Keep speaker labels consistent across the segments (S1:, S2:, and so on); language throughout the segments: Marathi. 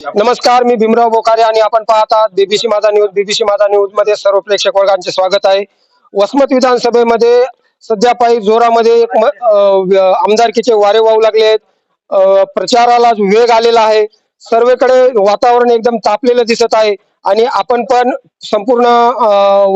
S1: नमस्कार मी भीमराव बोकारे आणि आपण पाहत आहात बीबीसी माझा न्यूज बीबीसी माझा न्यूजमध्ये सर्व प्रेक्षक वर्गांचे स्वागत आहे. वसमत विधानसभेमध्ये सध्या पायी जोरामध्ये एक आमदारकीचे वारे वाहू लागले आहेत. प्रचाराला वेग आलेला आहे. सर्वेकडे वातावरण एकदम तापलेलं दिसत आहे आणि आपण पण संपूर्ण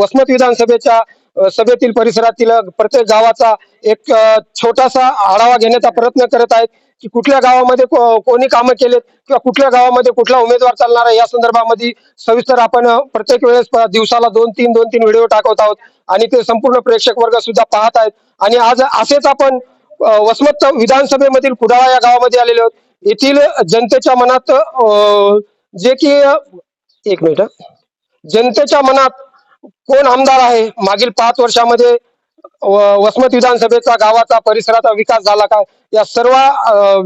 S1: वसमत विधानसभेच्या सभेतील परिसरातील प्रत्येक गावाचा एक छोटासा आढावा घेण्याचा प्रयत्न करत आहेत. की कुठल्या गावामध्ये को- कोणी कामं केलेत किंवा कुठल्या गावामध्ये कुठला उमेदवार चालणार आहे या संदर्भामध्ये सविस्तर आपण प्रत्येक वेळेस दिवसाला दोन तीन दोन तीन व्हिडिओ टाकवत आहोत आणि ते संपूर्ण प्रेक्षक वर्ग सुद्धा पाहत आहेत. आणि आज असेच आपण वसमत विधानसभेमधील कुडाळा या गावामध्ये आलेले आहोत. येथील जनतेच्या मनात जे की एक मिनिट जनतेच्या मनात कोण आमदार आहे? मागील पाच वर्षामध्ये वसमत विधानसभेचा गावाचा परिसराचा विकास झाला का? या सर्व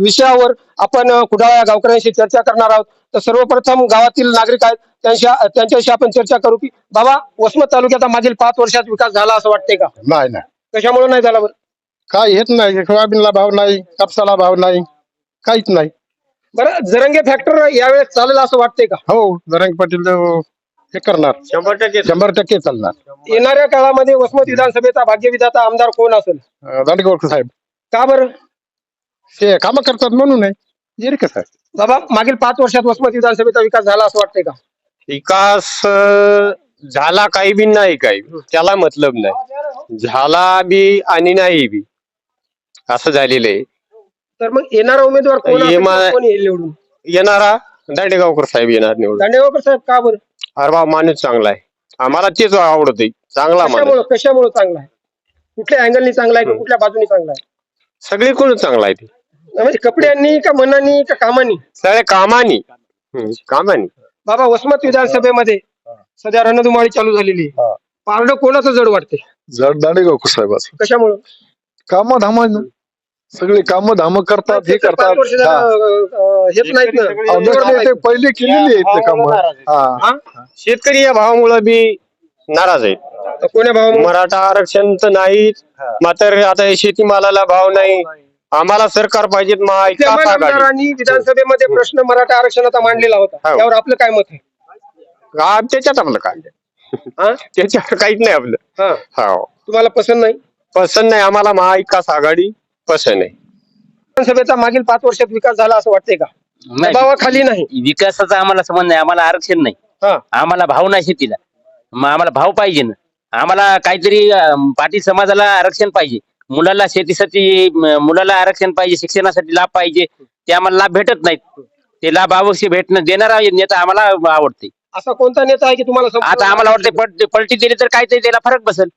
S1: विषयावर आपण कुडाळा या गावकऱ्यांशी चर्चा करणार आहोत. तर सर्वप्रथम गावातील नागरिक आहेत त्यांच्या त्यांच्याशी आपण चर्चा करू की बाबा वसमत तालुक्याचा मागील पाच वर्षात विकास झाला असं वाटतंय का?
S2: नाही नाही.
S1: कशामुळे नाही झाला बरं?
S2: काय येत नाही. सोयाबीनला भाव नाही कापसाला भाव नाही काहीच नाही.
S1: बरं जरंगे फॅक्टर यावेळेस चालेल असं वाटतंय का?
S2: हो जरंग पाटील हे करणार.
S1: शंभर टक्के.
S2: शंभर टक्के चालणार.
S1: येणाऱ्या काळामध्ये वसमत विधानसभेचा भाग्यविधाता आमदार कोण असेल?
S2: दांडेगावकर साहेब.
S1: का बरं?
S2: ते कामं करतात म्हणून आहे. जे कसं आहे
S1: बाबा मागील पाच वर्षात वसमत विधानसभेचा विकास झाला असं वाटतंय का?
S3: विकास अं, झाला काही बी नाही काही. त्याला मतलब नाही. झाला बी आणि नाही बी. असं झालेलं आहे.
S1: तर मग येणारा उमेदवार कोण असेल?
S3: येमा-
S1: किंवा कोण येईल निवडून?
S3: येणारा दांडेगावकर साहेब येणार निवडून.
S1: दांडेगावकर साहेब का बरं?
S3: अरे बा माणूस चांगला आहे. आम्हाला तेच आवडत. चांगला माणूस.
S1: कशामुळे कशामुळे चांगला आहे? कुठल्या अँगलनी चांगला आहे का कुठल्या बाजूनी चांगला आहे?
S3: सगळी कोण चांगला आहे ते.
S1: म्हणजे कपड्यांनी का मनानी का कामानी?
S3: सगळ्या कामानी. हम्म, कामानी.
S1: बाबा वसमत विधानसभेमध्ये सध्या रणधुमाळी चालू झालेली आहे. पारड कोणाचं जड वाटते
S4: जड दांडेगावकर साहेबाचं.
S1: कशामुळे?
S4: काम धाम सगळे काम धाम करतात हे करतात. हा.
S1: हेच नाहीत ना.
S4: अहो, नाही, ते पहिले केलेली आहेत ते काम. हा.
S1: हा?
S3: शेतकरी या भावामुळे बी नाराज आहे.
S1: तर कोण्या भावामुळे?
S3: मराठा आरक्षण तर नाही मात्र आता हे शेतीमालाला भाव नाही. आम्हाला सरकार पाहिजेत महाविकास
S1: विद्यमान
S3: आघाडी
S1: आमदारांनी विधानसभेमध्ये प्रश्न मराठा आरक्षणाचा मांडलेला होता.
S3: हो.
S1: त्यावर आपलं काय मत आहे?
S3: हा, त्याच्यात आपलं काय?
S1: हा?
S3: त्याच्यात काहीच नाही आपलं.
S1: हा.
S3: हो.
S1: तुम्हाला पसंत नाही?
S3: पसंत नाही आम्हाला महाविकास आघाडी. पसंत आहे
S1: विधानसभेचा मागील पाच वर्षात विकास झाला असं वाटतंय का? दबावाखाली नाही.
S5: विकासाचा आम्हाला संबंध नाही आम्हाला आरक्षण नाही.
S1: हा.
S5: आम्हाला भाव नाही शेतीला. मग आम्हाला भाव पाहिजे ना. आम्हाला काहीतरी अं, पाटील समाजाला आरक्षण पाहिजे. मुलाला शेतीसाठी म, मुलाला आरक्षण पाहिजे शिक्षणासाठी लाभ पाहिजे. ते आम्हाला लाभ भेटत नाहीत. ते लाभ अवश्य भेटणं देणारा नेता आम्हाला आवडते.
S1: असा कोणता नेता आहे की तुम्हाला संपूर्ण-
S5: आता आम्हाला वाटते पलटी दिली तर काहीतरी त्याला फरक बसेल.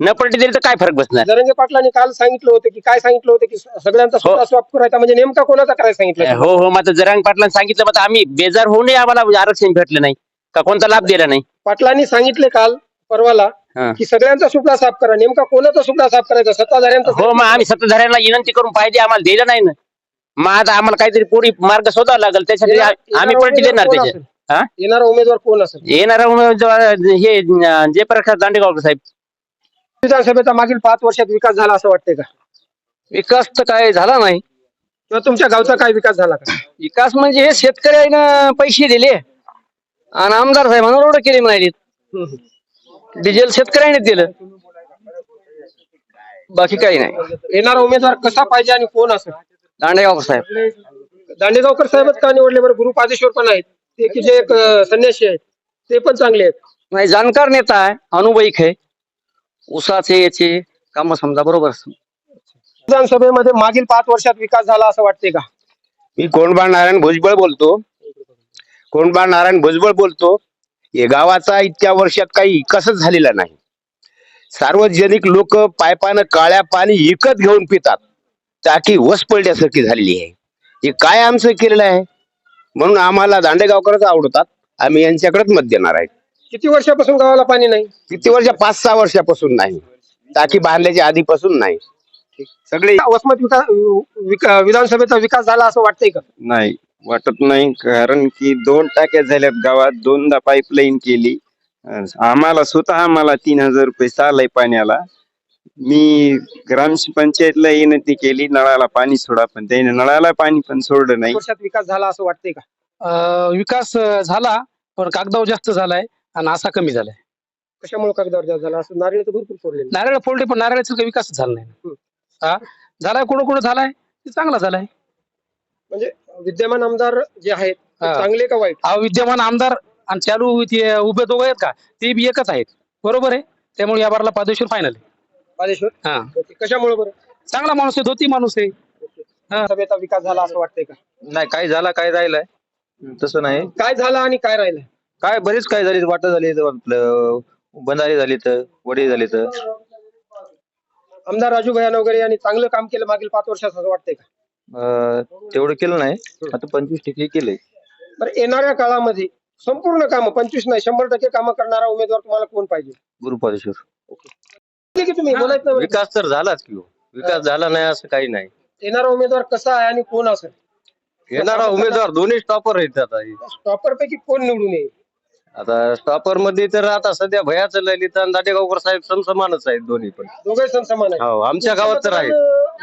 S5: न पलटी दिली तर काय फरक बसणार?
S1: जरंगे पाटलांनी काल सांगितलं होतं की काय सांगितलं होतं की सगळ्यांचा स्वतः स्वॅप करायचा म्हणजे नेमका कोणाचा करायला सांगितलं
S5: हो हो मात्र जरांग पाटलांनी सांगितलं मात्र आम्ही बेजार होऊनही आम्हाला आरक्षण भेटलं नाही. का कोणता लाभ दिला नाही?
S1: पाटलांनी सांगितले काल परवाला
S5: हा.
S1: की सगळ्यांचा सुपडा साफ करा नेमका कोणाचा सुपडा साफ करायचा? सत्ताधाऱ्यांचा
S5: हो मग आम्ही सत्ताधाऱ्यांना विनंती करून पाहिजे आम्हाला दिलं नाही ना. मग आता आम्हाला काहीतरी पुढे मार्ग शोधावा लागेल त्यासाठी आ- आम्ही पलटी देणार हा?
S1: असेल? येणारा उमेदवार कोण असेल?
S5: येणारा उमेदवार हे जयप्रकाश दांडेगावकर साहेब.
S1: विधानसभेचा मागील पाच वर्षात विकास झाला असं वाटतंय का?
S6: विकास तर काय झाला नाही.
S1: किंवा तुमच्या गावचा काय विकास झाला का?
S6: विकास म्हणजे हे शेतकऱ्यांना पैसे दिले. आणि आमदार साहेबांना रोड केले नाही डिझेल शेतकऱ्याने दिलं. बाकी काही नाही.
S1: येणारा उमेदवार कसा पाहिजे आणि कोण असेल
S6: दांडेगावकर साहेब.
S1: दांडेगावकर साहेबच का निवडले बरं? गुरु पादेश्वर पण आहेत. ते की जे एक अं, संन्यासी आहेत. ते पण चांगले आहेत.
S6: नाही जाणकार नेता आहे. अनुभविक आहे उसाचे याचे काम समजा बरोबर
S1: विधानसभेमध्ये मागील पाच वर्षात विकास झाला असं वाटते का?
S3: मी कोंडबा नारायण भुजबळ बोलतो. कोंडबा नारायण भुजबळ बोलतो हे गावाचा इतक्या वर्षात काही विकासच झालेला नाही. सार्वजनिक लोक पायपानं काळ्या पाणी विकत घेऊन पितात. टाकी वस पडल्यासारखी झालेली आहे. हे काय आमचं केलेलं आहे? म्हणून आम्हाला दांडेगावकरच आवडतात. आम्ही यांच्याकडेच मत देणार आहे
S1: किती वर्षापासून गावाला पाणी नाही?
S3: किती वर्ष? पाच सहा वर्षापासून नाही. टाकी बांधल्याच्या आधीपासून नाही. सगळे
S1: वसमत विकास विका- विधानसभेचा विकास झाला असं वाटतंय का?
S7: नाही वाटत नाही कारण की दोन टाक्या झाल्यात गावात दोनदा पाईपलाईन केली. अं, आम्हाला स्वतः आम्हाला तीन हजार रुपये चालय पाण्याला. मी ग्रामपंचायतला विनंती केली नळाला पाणी सोडा पण त्याने नळाला पाणी पण सोडलं नाही.
S1: वर्षात विकास झाला असं वाटतंय का?
S8: अं, विकास अं, झाला पण कागदावर जास्त झालाय. आणि असा कमी झालाय.
S1: कशामुळे कागदावर जास्त झाला? असं नारळ तर भरपूर फोडले
S8: नारळ फोडले पण नारळाचा काही विकास झाला नाही. हा? झालाय कुठं कुठं झालाय? ते चांगला झालाय.
S1: म्हणजे विद्यमान आमदार जे आहेत ते
S8: हा.
S1: चांगले का वाईट?
S8: हा विद्यमान आमदार आणि चालू ते उभे दोघं आहेत का? ते बी एकच आहेत. बरोबर आहे? त्यामुळे या बारला पादेश्वर फायनल
S1: पालेश्वर
S8: हा.
S1: ओके. कशामुळे बरं?
S8: चांगला माणूस आहे धोती माणूस आहे. हा.
S1: सभेचा विकास झाला असं वाटतंय का?
S3: नाही काय झाला काय राहिलाय? तसं नाही.
S1: काय झालं आणि काय राहिलं
S3: काय बरेच काय झाले वाटत झाली आपलं बंधारे झाली तर वडे झाले तर
S1: आमदार राजू भैया वगैरे यांनी चांगलं काम केलं मागील पाच वर्षात असं वाटतंय का?
S3: तेवढं केलं नाही. आता पंचवीस टक्के केलंय.
S1: बरं येणाऱ्या काळामध्ये संपूर्ण कामं पंचवीस नाही शंभर टक्के कामं करणारा उमेदवार तुम्हाला कोण पाहिजे?
S3: गुरुपादेश्वर.
S1: ठीक आहे तुम्ही? बोलायचं नाही.
S3: विकास तर झालाच की हो. विकास झाला नाही असं काही नाही.
S1: येणारा उमेदवार कसा आहे आणि कोण असेल?
S3: येणारा उमेदवार दोन्ही स्टॉपर आहेत आता.
S1: स्टॉपर पैकी कोण निवडून येईल?
S3: आता स्टॉपरमध्ये तर आता सध्या भयाचं ललित आणि दाटेगावकर साहेब समसमानच आहेत दोन्ही पण.
S1: दोघे सण समान आहे
S3: हो आमच्या गावात तर आहे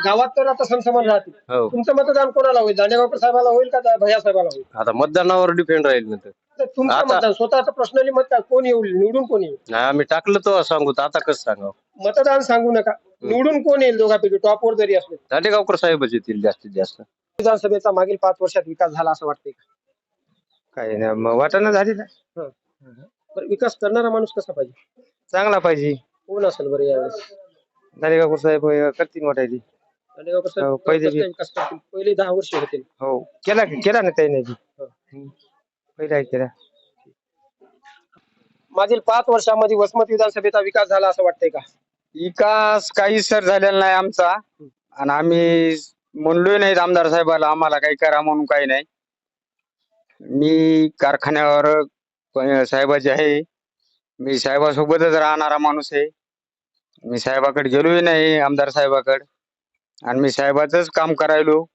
S1: गावात तर आता सण समान राहतील.
S3: हो.
S1: तुमचं मतदान कोणाला होईल? दांडेगावकर साहेबाला होईल का भैया साहेबाला होईल?
S3: आता मतदानावर डिपेंड राहील नंतर
S1: तर. तुमचं
S3: आता-
S1: मतदान स्वतःचं पर्सनली मत कोण येईल? निवडून कोण येईल?
S3: नाही आम्ही टाकलं तो सांगू. तर आता कसं सांगावं?
S1: मतदान सांगू नका. निवडून कोण येईल दोघांपैकी? टॉपवर जरी असले.
S3: दाटेगावकर साहेबच येतील जास्तीत जास्त.
S1: विधानसभेचा मागील पाच वर्षात विकास झाला असं वाटतंय का?
S9: काही नाही मग वाटाणा झाली ना.
S1: बरं विकास करणारा माणूस कसा पाहिजे?
S9: चांगला पाहिजे.
S1: कोण असेल बरं यावेळेस?
S9: दारेगावकर साहेब हे करतील वाटायची.
S1: दांडेगावकर साहेब
S9: हो, पहिले
S1: कसं काय विकास करतील. पहिले दहा वर्ष होतील.
S9: हो केला केला ना त्याने बी. हम्म. पहिला केला.
S1: मागील पाच वर्षामध्ये वसमत विधानसभेचा विकास झाला असं वाटतंय का?
S10: विकास काही सर झालेला नाही आमचा. आणि आम्ही म्हणलोय नाहीत आमदार साहेबाला आम्हाला काही करा म्हणून काही नाही. मी कारखान्यावर प- साहेबाचे आहे. मी साहेबासोबतच राहणारा माणूस आहे. मी साहेबाकडे गेलोय नाही आमदार साहेबाकडे. आणि मी साहेबाचंच काम करायलो.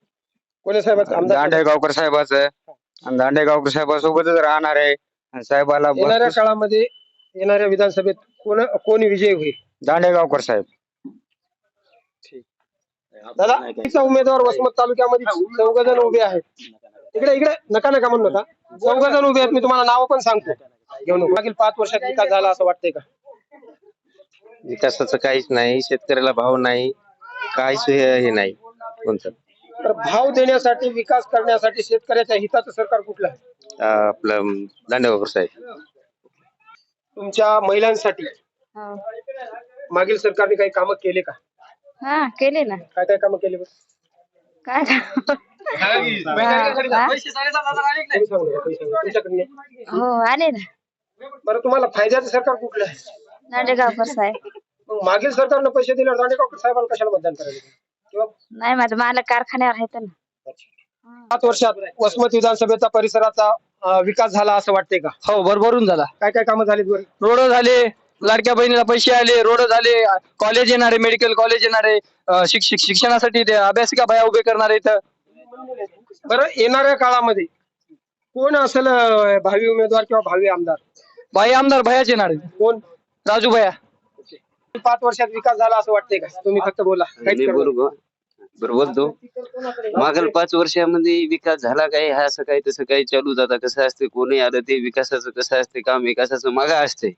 S1: कोणी साहेब आमदार
S10: दांडेगावकर साहेबाचं. आणि दांडेगावकर साहेबासोबतच राहणार आहे. आणि साहेबाला
S1: येणाऱ्या
S10: भरपूर-
S1: काळामध्ये येणाऱ्या विधानसभेत कोण कोण विजय होईल?
S10: दांडेगावकर साहेब.
S1: दादा तिचा उमेदवार वसमत तालुक्यामध्ये चौघ जण उभे आहेत. इकडे इकडे. नका नका म्हणू नका. चौघ जण उभे आहेत मी तुम्हाला नाव पण सांगतो. घेऊ नको मागील पाच वर्षात विकास झाला असं वाटतंय का?
S9: विकासाचं काहीच नाही शेतकऱ्याला भाव नाही काहीच हे हे नाही. कोणतं?
S1: तर भाव देण्यासाठी विकास करण्यासाठी शेतकऱ्याच्या हिताचं सरकार कुठलं आहे?
S9: अं, आपलं दांडेगावकर साहेब.
S1: तुमच्या महिलांसाठी
S11: हो.
S1: मागील सरकारने काही कामं केले का?
S11: हा केले ना.
S1: काय काय कामं केले बरं?
S11: काय
S1: तुम्ही
S11: हो. आले ना.
S1: बरं तुम्हाला फायद्याचं सरकार कुठलं आहे?
S11: दांडेगावकर साहेब.
S1: मग मागील सरकारनं पैसे दिल्यावर दांडेगावकर साहेबांना कशाला मतदान करायचं? किंवा
S11: नाही माझं मालक कारखान्यावर आहेत ना.
S1: पाच वर्षात वसमत विधानसभेचा परिसराचा अं, विकास झाला असं वाटतंय का?
S8: हो भरभरून झाला.
S1: काय काय कामं बरं?
S8: रोड झाले लाडक्या बहिणीला पैसे आले रोड झाले कॉलेज येणारे मेडिकल कॉलेज येणारे अं, शिक्षणासाठी ते अभ्यासिका बाया उभे करणारे इथं
S1: बरं येणाऱ्या काळामध्ये कोण असेल अं, भावी उमेदवार किंवा भावी आमदार?
S8: बाई आमदार भयाचे येणारे
S1: कोण?
S8: राजू भया.
S1: पाच वर्षात विकास झाला असं वाटतंय का? तुम्ही फक्त बोला. काहीच करू नका.
S7: बरोबर बोलतो. मागील पाच वर्षामध्ये विकास झाला काय? हा असं काही तसं काही चालू जाता कसं असते? कोणी आलं ते विकासाचं कसं असते? काम विकासाचं मागा असते.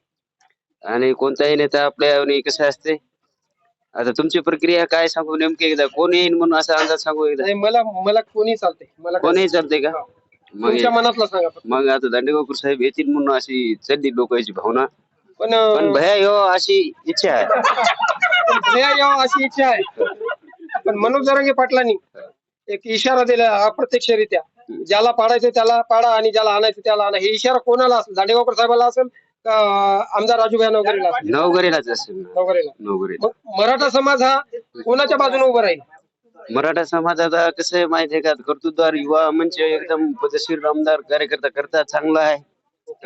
S7: आणि कोणताही नेता आपल्या कसं असते? आता तुमची प्रक्रिया काय सांगू नेमकी एकदा? कोण येईल म्हणून असा अंदाज सांगू एकदा?
S1: नाही मला मला कोणी चालतंय. मला काय-
S7: कोणीही चालते का? मग
S1: तुमच्या मनातलं सांगा फक्त.
S7: मग आता दांडेगावकर साहेब येतील म्हणून अशी चालली लोकांची भावना.
S1: पण
S7: भया यो अशी इच्छा आहे.
S1: भैया यावं अशी इच्छा आहे. पण मनोज जरांगे पाटलांनी एक इशारा दिला अप्रत्यक्षरित्या. ज्याला पाडायचं त्याला पाडा आणि ज्याला आणायचं त्याला आणा. हे इशारा कोणाला असेल? दांडेगावकर साहेबाला असेल का आमदार राजूभाई नवकरीला असेल.
S7: नवगरीलाच असेल. ना
S1: नवकरीला
S7: नवगरी
S1: मग मराठा समाज हा कोणाच्या बाजूने उभा राहील?
S7: मराठा समाज आता कसं आहे माहिती आहे का? कर्तृत्वदार युवा मंच एकदम पदशीर आमदार कार्यकर्ता करतात चांगला आहे.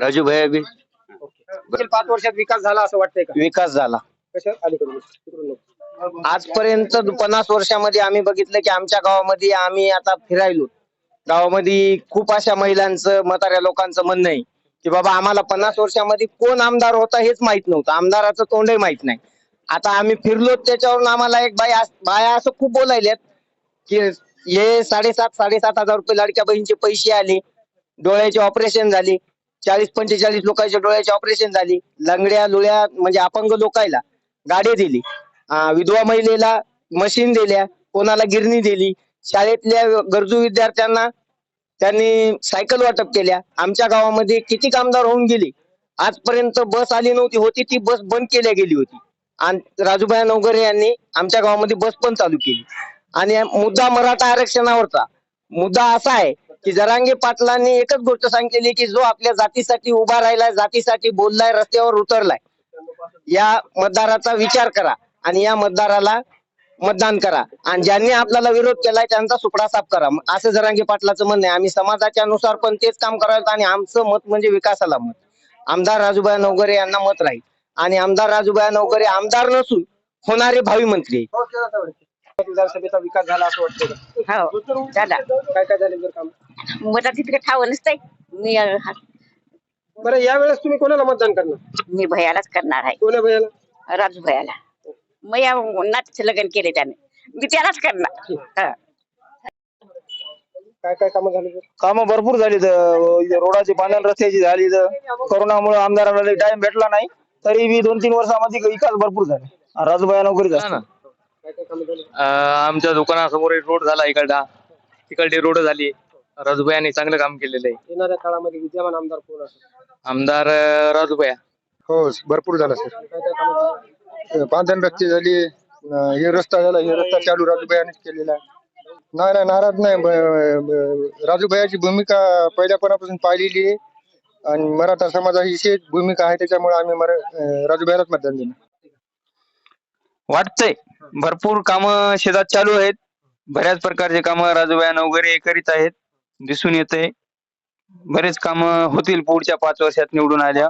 S7: राजू भैया बी.
S1: मागील पाच वर्षात विकास झाला असं वाटतंय का?
S10: विकास झाला.
S1: कशा अलीकडून. तिकडून नको.
S10: आजपर्यंत पन्नास वर्षामध्ये आम्ही बघितलं की आमच्या गावामध्ये आम्ही आता फिरायलो. गावामध्ये खूप अशा महिलांचं म्हाताऱ्या लोकांचं म्हणणं आहे. की बाबा आम्हाला पन्नास वर्षामध्ये कोण आमदार होता हेच माहीत नव्हतं. आमदाराचं तोंडही माहीत नाही. आता आम्ही फिरलो त्याच्यावरून आम्हाला एक बाई बाया असं खूप बोलायल्यात की हे साडेसात साडेसात हजार रुपये लाडक्या बहिणीचे पैसे आले डोळ्याचे ऑपरेशन झाले चाळीस पंचेचाळीस लोकांच्या डोळ्याचे ऑपरेशन झाले लंगड्या लुळ्या म्हणजे अपंग लोकायला गाडी दिली विधवा महिलेला मशीन दिल्या कोणाला गिरणी दिली शाळेतल्या गरजू विद्यार्थ्यांना त्यांनी सायकल वाटप केल्या. आमच्या गावामध्ये किती कामदार होऊन गेले? आजपर्यंत बस आली नव्हती होती ती बस बंद केल्या गेली होती. आणि राजूभाई नवगरे यांनी आमच्या गावामध्ये बस पण चालू केली. आणि मुद्दा मराठा आरक्षणावरचा. मुद्दा असा आहे की जरांगे पाटलांनी एकच गोष्ट सांगितली की जो आपल्या जातीसाठी उभा राहिलाय जातीसाठी बोललाय रस्त्यावर उतरलाय या मतदाराचा विचार करा. आणि या मतदाराला मतदान करा. आणि ज्यांनी आपल्याला विरोध केलाय त्यांचा सुपडा साफ करा. असं जरांगे पाटलाचं म्हणणं आहे. आम्ही समाजाच्या अनुसार पण तेच काम करायचं आणि आमचं मत म्हणजे विकासाला मत. आमदार राजूभाई नवगरे यांना मत राहील. आणि आमदार राजूभाई नवगरे आमदार नसून होणारे भावी मंत्री.
S1: विधानसभेचा विकास झाला असं वाटतं?
S12: हो झाला.
S1: काय काय झाले जर काम?
S12: मला तितकं ठाव नसतंय मी
S1: बरं यावेळेस तुम्ही कोणाला मतदान करणार?
S12: मी भयालाच करणार आहे.
S1: कोण्या भैयाला?
S12: राजू भयाला मग या नातीचं लग्न केले त्याने. मी त्यालाच करणार. हा.
S1: काय काय कामं झाली?
S10: कामं भरपूर झाली रोडाची पाण्या रस्त्याची झाली करोनामुळे आमदाराला टाइम भेटला नाही. तरी बी दोन तीन वर्षामध्ये विकास भरपूर झाले. राजूभाई नोकरी
S1: काय काय कामं झाली
S13: आमच्या दुकानासमोर एक रोड झाला इकडला तिकडली रोड झाली. राजूभाई चांगलं काम केलेलं आहे.
S1: येणाऱ्या काळामध्ये विद्यमान आमदार कोण असेल?
S13: आमदार राजूभाई
S14: हो भरपूर झाला सर.
S1: काय काय कामं झाली?
S14: बांधण रस्ते झाली. अं, हे रस्ता झाला. हे रस्ता चालू राजूभाईनेच केलेला. आहे नाही नाही नाराज नाही. ब- ब- राजूभाईची भूमिका पहिल्यापणापासून पाहिलेली आहे. आणि मराठा समाजाची विशेष भूमिका आहे. त्याच्यामुळे आम्ही मरा अं, राजूभाईलाच मतदान देणार.
S13: वाटतंय. भरपूर काम शेतात चालू आहेत. बऱ्याच प्रकारचे काम राजूभाई वगैरे करीत आहेत. दिसून येते बरेच काम होतील पुढच्या पाच वर्षात निवडून आल्या.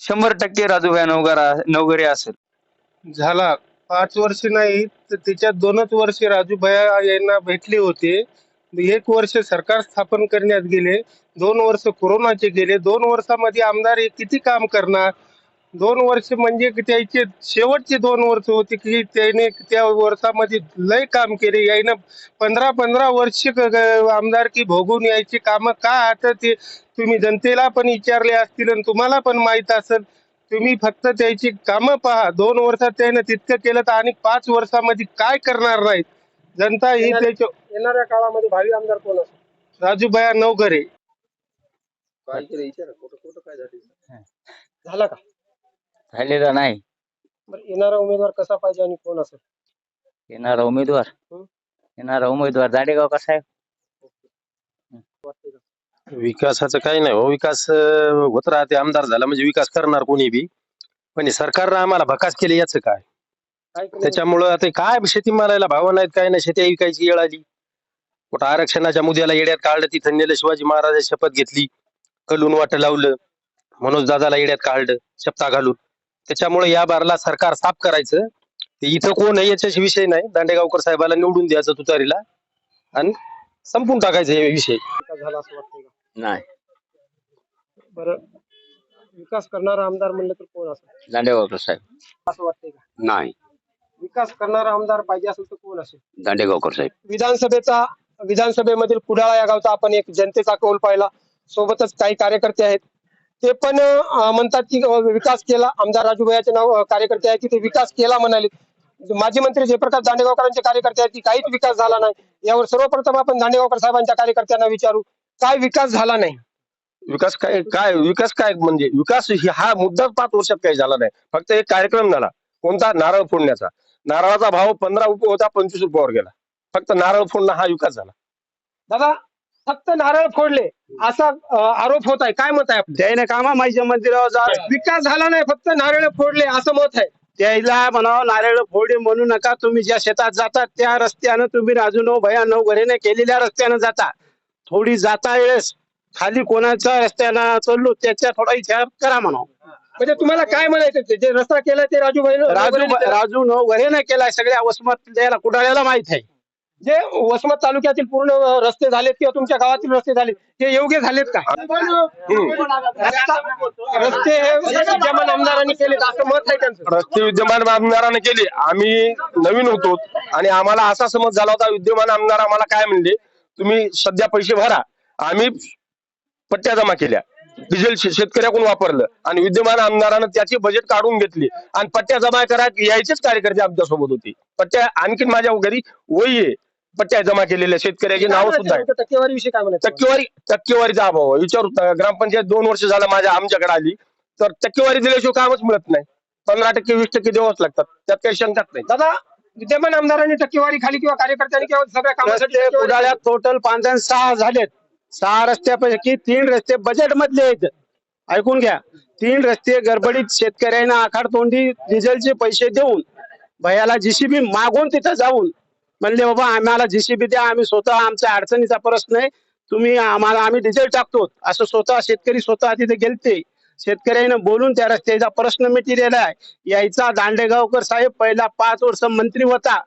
S13: शंभर टक्के राजूभाई नवगरा नवगरे असेल.
S14: झाला. पाच वर्ष नाही तर त्याच्यात दोनच वर्ष राजूभाया यांना भेटले होते. एक वर्ष सरकार स्थापन करण्यात गेले. दोन वर्ष कोरोनाचे गेले. दोन वर्षामध्ये आमदार हे किती काम करणार? दोन वर्ष म्हणजे त्याचे शेवटचे दोन वर्ष होते की त्याने त्या वर्षामध्ये लय काम केले. यायनं पंधरा पंधरा वर्ष आमदारकी भोगून यायची कामं का आता ते तुम्ही जनतेला पण विचारले असतील आणि तुम्हाला पण माहीत असेल. तुम्ही फक्त त्याची कामं पहा. दोन वर्षात त्याने तितकं केलं तर आणि पाच वर्षामध्ये काय करणार नाहीत? जनता ही त्याच्या
S1: येणाऱ्या काळामध्ये भावी आमदार कोण असेल?
S14: राजूभाया नवघरे.
S1: काय झाला का?
S5: झालेलं नाही.
S1: बरं येणारा उमेदवार कसा पाहिजे आणि कोण असेल?
S5: येणारा उमेदवार? येणारा उमेदवार दाडेगाव कसा आहे?
S15: विकासाचं काही नाही हो. विकास अं, होत राहते. आमदार झाला म्हणजे विकास करणार कोणी बी. पण हे सरकारनं आम्हाला भकास केले याचं काय? त्याच्यामुळं आता काय शेतीमालाला भाव नाहीत काय नाही. शेती विकायची येळ आली. कुठं आरक्षणाच्या मुद्द्याला येड्यात काढलं तिथं नेलं शिवाजी महाराजाची शपथ घेतली. कलून वाट लावलं. मनोज दादाला येड्यात काढलं. शपथा घालून. त्याच्यामुळे या बारला सरकार साफ करायचं. ते इथं कोण आहे याच्याशी विषय नाही. दांडेगावकर साहेबाला निवडून द्यायचं तुतारीला. आणि संपून टाकायचं हे विषय.
S1: झाला असं वाटतंय का?
S5: नाही.
S1: बरं. विकास करणारा आमदार म्हणलं तर कोण असेल?
S5: दांडेगावकर साहेब.
S1: असं वाटतंय का?
S9: नाही.
S1: विकास करणारा आमदार पाहिजे असेल तर कोण असेल?
S9: दांडेगावकर साहेब.
S1: विधानसभेचा विधानसभेमधील कुडाळा या गावचा आपण एक जनतेचा कौल पाहिला. सोबतच काही कार्यकर्ते आहेत. ते पण म्हणतात की विकास केला. आमदार राजूभाईचे नाव कार्यकर्ते आहेत की ते विकास केला म्हणाले. माजी मंत्री जयप्रकाश दांडेगावकरांचे कार्यकर्ते आहेत की काहीच विकास झाला नाही. यावर सर्वप्रथम आपण दांडेगावकर साहेबांच्या कार्यकर्त्यांना विचारू काय विकास झाला नाही?
S15: विकास काय काय विकास काय म्हणजे विकास ही- हा मुद्दाच पाच वर्षात काही झाला नाही. फक्त एक कार्यक्रम झाला. कोणता? नारळ फोडण्याचा. नारळाचा भाव पंधरा रुपये होता पंचवीस रुपयावर गेला. फक्त नारळ फोडणं हा विकास झाला.
S1: दादा फक्त नारळ फोडले असा आरोप होत आहे. काय मत आहे आपलं?
S10: त्याने कामा माझ्या मंदिरावर जा.
S1: विकास झाला नाही फक्त नारळ फोडले असं मत आहे.
S10: त्याला म्हणावं नारळ फोडे म्हणू नका. तुम्ही ज्या शेतात जातात त्या रस्त्यानं तुम्ही राजूनो भया नवघरेने केलेल्या रस्त्यानं जाता. थोडी जाता वेळेस खाली कोणाच्या रस्त्यानं चाललो त्याच्या थोडा विचार करा म्हणावं.
S1: म्हणजे तुम्हाला काय म्हणायचं ते? जे रस्ता केला ते राजूभाई
S10: राजू राजू नवघरेने केलाय सगळ्या वसमत त्याला कुडाळ्याला माहीत आहे.
S1: जे वसमत तालुक्यातील पूर्ण रस्ते झालेत किंवा तुमच्या गावातील रस्ते झाले ते योग्य झालेत का रस्ता- रस्ते हे विद्यमान आमदारांनी केलेत असं मत आहे त्यांचं
S15: रस्ते विद्यमान आमदाराने केले आम्ही नवीन होतो आणि आम्हाला असा समज झाला होता विद्यमान आमदार आम्हाला काय म्हणले तुम्ही सध्या पैसे भरा आम्ही पट्ट्या जमा केल्या डिझेल शेतकऱ्याकडून वापरलं. आणि विद्यमान आमदारानं त्याची बजेट काढून घेतली. आणि पट्ट्या जमा करा यायचेच कार्यकर्ते आमच्यासोबत होते. पट्ट्या आणखीन माझ्या घरी वही आहे. पट्ट्या जमा केलेल्या शेतकऱ्याची नाव सुद्धा आहे.
S1: टक्केवारी विषयी काय म्हणायचं?
S15: टक्केवारी टक्केवारीचा अभाव. विचारू ग्रामपंचायत दोन वर्ष झालं माझ्या आमच्याकडे आली. तर टक्केवारी दिल्याशिवाय कामच मिळत नाही. पंधरा टक्के वीस टक्के द्यावंच लागतात. त्यात काही शंकाच नाही.
S1: दादा विद्यमान आमदारांनी टक्केवारी खाली किंवा कार्यकर्त्यांनी किंवा सगळ्या कामासाठी
S13: टोटल पाच सहा झालेत. सहा रस्त्यापैकी तीन रस्ते बजेट मधले आहेत. ऐकून घ्या. तीन रस्ते गडबडीत शेतकऱ्यांना आखाड तोंडी डिझेलचे पैसे देऊन भयाला जीसीबी मागून तिथं जाऊन म्हणले बाबा आम्हाला जीसीबी द्या आम्ही स्वतः आमचा अडचणीचा प्रश्न आहे. तुम्ही आम्हाला आम्ही डिझेल टाकतो. असं स्वतः शेतकरी स्वतः तिथे गेलते. शेतकऱ्यानं बोलून त्या रस्त्याचा प्रश्न मिटिलेला आहे. यायचा दांडेगावकर साहेब पहिला पाच वर्ष मंत्री होता.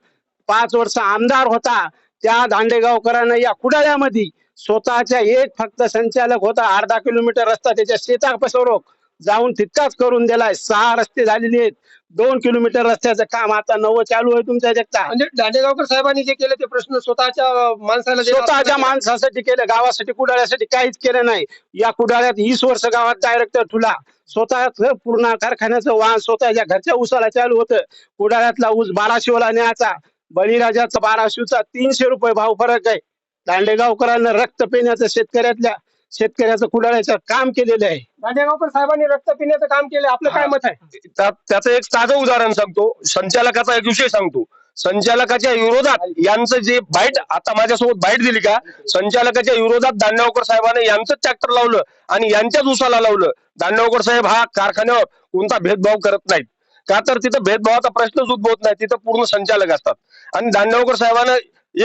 S13: पाच वर्ष आमदार होता. त्या दांडेगावकरांना या कुडाळ्यामध्ये स्वतःच्या एक फक्त संचालक होता अर्धा किलोमीटर रस्ता त्याच्या शेतापासून जाऊन तितकाच करून दिलाय. सहा रस्ते झालेले आहेत. दोन किलोमीटर रस्त्याचं काम आता नवं चालू आहे तुमच्या जगता.
S1: म्हणजे दांडेगावकर साहेबांनी जे केलं ते प्रश्न स्वतःच्या माणसाला
S13: स्वतःच्या माणसासाठी केलं. गावासाठी कुडाळ्यासाठी काहीच केलं नाही. या कुडाळ्यात वीस वर्ष गावात डायरेक्टर ठुला स्वतः पूर्ण कारखान्याचं वाहन स्वतःच्या घरच्या उसाला चालू होतं. कुडाळ्यातला ऊस बाराशिवला न्यायचा. बळीराजाचा बाराशिवचा तीनशे रुपये भाव फरक आहे. दांडेगावकरांना रक्त पिण्याचं शेतकऱ्यातल्या शेतकऱ्याचं कुडाळ्याचं काम केलेलं आहे.
S1: दांडेगावकर साहेबांनी रक्त पिण्याचं काम केलं आपलं काय मत आहे?
S15: त्या- त्याचं एक ताजं उदाहरण सांगतो संचालकाचा एक विषय सांगतो. संचालकाच्या विरोधात यांचं जे बाईट आता माझ्यासोबत बाईट दिली का? संचालकाच्या विरोधात दांडेगावकर साहेबांनी यांचं ट्रॅक्टर लावलं आणि यांच्याच उसाला लावलं. दांडेगावकर साहेब हा कारखान्यावर कोणता भेदभाव करत नाहीत. का तर तिथं भेदभावाचा प्रश्नच उद्भवत नाही तिथं पूर्ण संचालक असतात. आणि दांडेगावकर साहेबांना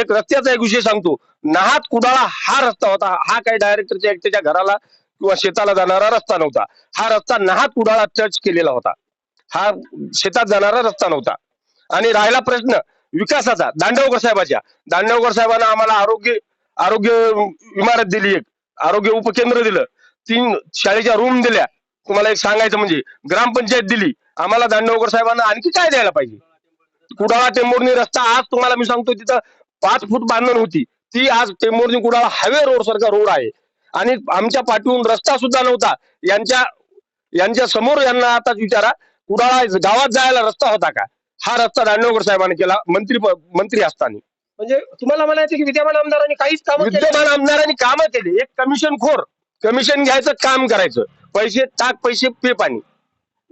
S15: एक रस्त्याचा एक विषय सांगतो. नाहात कुडाळा हा रस्ता होता. हा काही डायरेक्टरच्या एकट्याच्या घराला किंवा शेताला जाणारा रस्ता नव्हता. हा रस्ता नाहात कुडाळा टच केलेला होता. हा शेतात जाणारा रस्ता नव्हता. आणि राहिला प्रश्न विकासाचा दांडवकर साहेबाच्या. दांडवकर साहेबांना आम्हाला आरोग्य आरोग्य इमारत दिली एक. आरोग्य उपकेंद्र दिलं. तीन शाळेच्या रूम दिल्या. तुम्हाला एक सांगायचं म्हणजे ग्रामपंचायत दिली. आम्हाला दांडवकर साहेबांना आणखी काय द्यायला पाहिजे? कुडाळा टेंबोर्नी रस्ता आज तुम्हाला मी सांगतो तिथं पाच फूट बांधण होती. ती आज टेंभुर्णी कुडाळा हायवे रोड सारखा रोड आहे. आणि आमच्या पाठीहून रस्ता सुद्धा नव्हता. यांच्या यांच्या समोर यांना आता विचारा कुडाळा गावात जायला रस्ता होता का? हा रस्ता दांडेवकर साहेबांनी केला मंत्री मंत्री असताना.
S1: म्हणजे तुम्हाला म्हणायचं की विद्यमान आमदारांनी काहीच काम
S15: विद्यमान आमदारांनी कामं केली. एक कमिशन खोर. कमिशन घ्यायचं काम करायचं. पैसे टाक पैसे पे पाणी.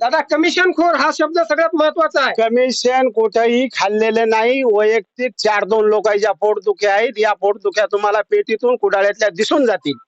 S1: दादा कमिशन खोर हा शब्द सगळ्यात महत्त्वाचा आहे.
S13: कमिशन कुठेही खाल्लेले नाही. वैयक्तिक चार दोन लोकांच्या पोटदुख्या आहेत या पोटदुख्या तुम्हाला पेटीतून कुडाळ्यातल्या दिसून जातील.